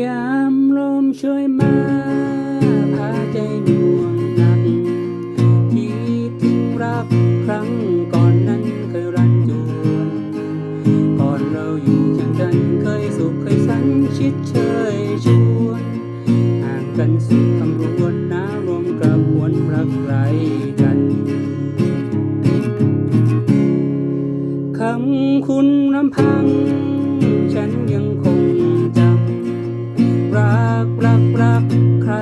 ยามลมช่วยมาพาใจหน่วงหนักคิดถึงรักครั้งก่อนนั้นเคยรันจวนก่อนเราอยู่เคียงกันเคยสุขเคยสันชิดเชยชวนห่างกันสุดคำรวนน้ารวมกระบวนรักใครกันคำคุณลำพัง กรักรักใคร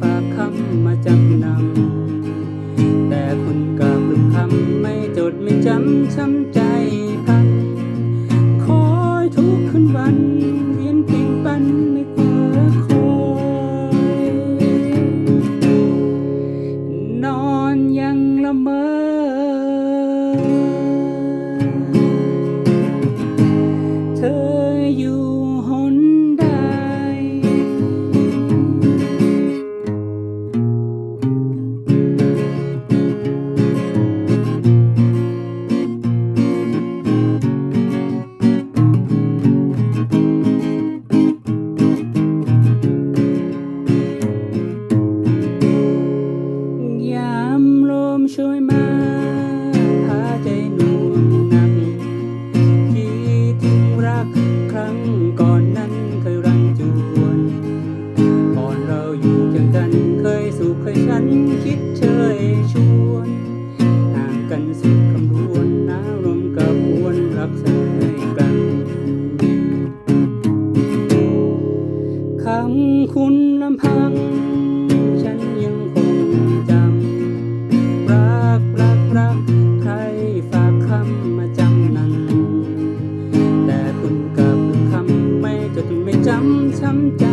ฝากคำมาจำนำ แต่คุณกลับลืมคำไม่จดไม่จำช้ำใจพันคอยทุกคืนวันเวียนเพียงปันไม่เคยคอยนอนยังละเมอ กันเคยสุขเคยฉันคิดเชยชวนห่างกันสุดคำรวนน้ารมกับวนรักเสยกันคำคุณลำพัง ฉันยังคงจำรักรักรักใครฝากคำมาจำนั้น แต่คุณกลับลืมคำไม่จดไม่จำช้ำใจ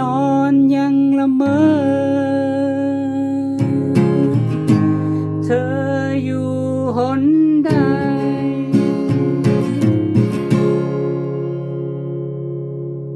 นอนยังละเมอ เธออยู่หน